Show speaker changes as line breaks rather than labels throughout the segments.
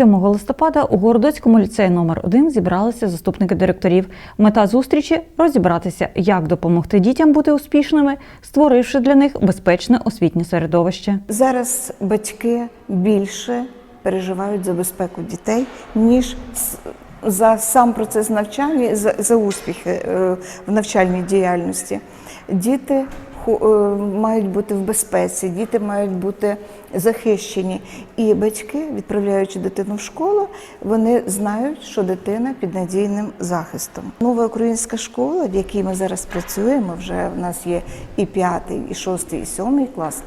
7 листопада у Городоцькому ліцеї номер 1 зібралися заступники директорів. Мета зустрічі розібратися, як допомогти дітям бути успішними, створивши для них безпечне освітнє середовище.
Зараз батьки більше переживають за безпеку дітей, ніж за сам процес навчання, за, за успіхи е, в навчальній діяльності. Діти мають бути в безпеці, діти мають бути захищені. І батьки, відправляючи дитину в школу, вони знають, що дитина під надійним захистом. Нова українська школа, в якій ми зараз працюємо, вже в нас є і п'ятий, і шостий, і сьомий клас.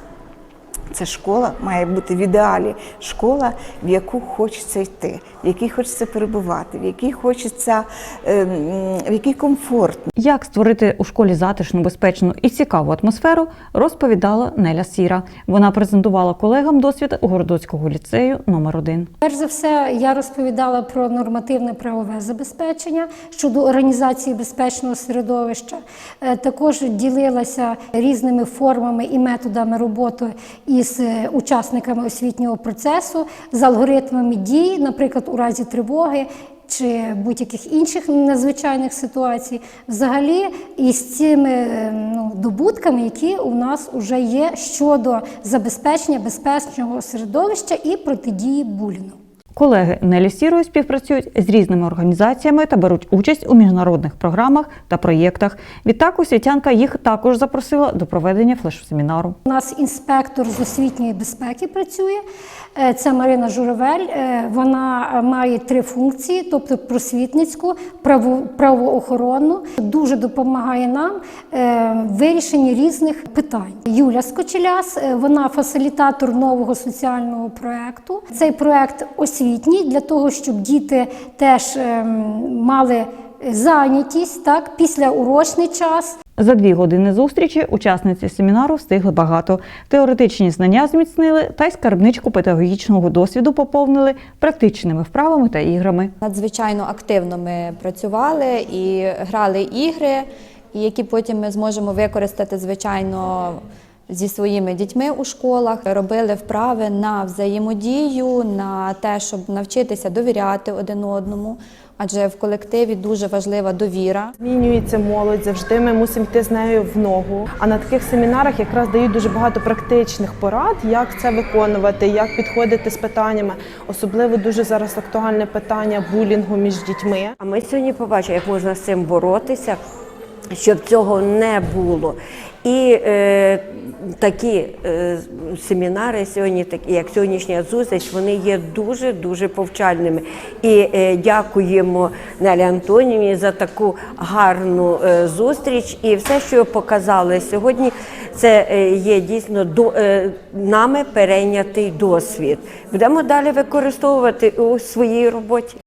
Це школа має бути в ідеалі школа, в яку хочеться йти, в якій хочеться перебувати, в якій хочеться, ем, в якій комфортно.
Як створити у школі затишну, безпечну і цікаву атмосферу, розповідала Неля Сіра. Вона презентувала колегам досвід Городоцького ліцею номер 1
Перш за все, я розповідала про нормативне правове забезпечення щодо організації безпечного середовища. Е, Також ділилася різними формами і методами роботи із е, учасниками освітнього процесу, з алгоритмами дій, наприклад, у разі тривоги. Чи будь-яких інших надзвичайних ситуацій, взагалі, із цими е, ну, добутками, які у нас вже є щодо забезпечення безпечного середовища і протидії булінгу.
Колеги Нелі Сірою співпрацюють з різними організаціями та беруть участь у міжнародних програмах та проєктах. Відтак освітянка їх також запросила до проведення флеш-семінару.
У нас інспектор з освітньої безпеки працює. Е, Це Марина Журавель. Е, Вона е, має три функції: тобто просвітницьку, право- правоохоронну. Дуже допомагає нам вирішенні різних питань. Юля Скочеляс, вона фасилітатор нового соціального проекту. Цей проект освітній для того, щоб діти теж ем, мали зайнятість так після урочний час.
За дві години зустрічі учасниці семінару встигли багато. Теоретичні знання зміцнили та й скарбничку педагогічного досвіду поповнили практичними вправами та іграми.
Надзвичайно активно ми працювали і грали ігри, які потім ми зможемо використати, звичайно, зі своїми дітьми у школах. Робили вправи на взаємодію, на те, щоб навчитися довіряти один одному, адже в колективі дуже важлива довіра.
Змінюється молодь, завжди ми мусимо йти з нею в ногу. А на таких семінарах якраз дають дуже багато практичних порад, як це виконувати, як підходити з питаннями. Особливо дуже зараз актуальне питання булінгу між дітьми.
А ми сьогодні побачимо, як можна з цим боротися, щоб цього не було. І е, такі е, семінари сьогодні, такі як сьогоднішня зустріч, вони є дуже дуже повчальними. І е, дякуємо Нелі Антонівні за таку гарну е, зустріч. І все, що показали сьогодні, це е, є дійсно до е, нами перейнятий досвід. Будемо далі використовувати у своїй роботі.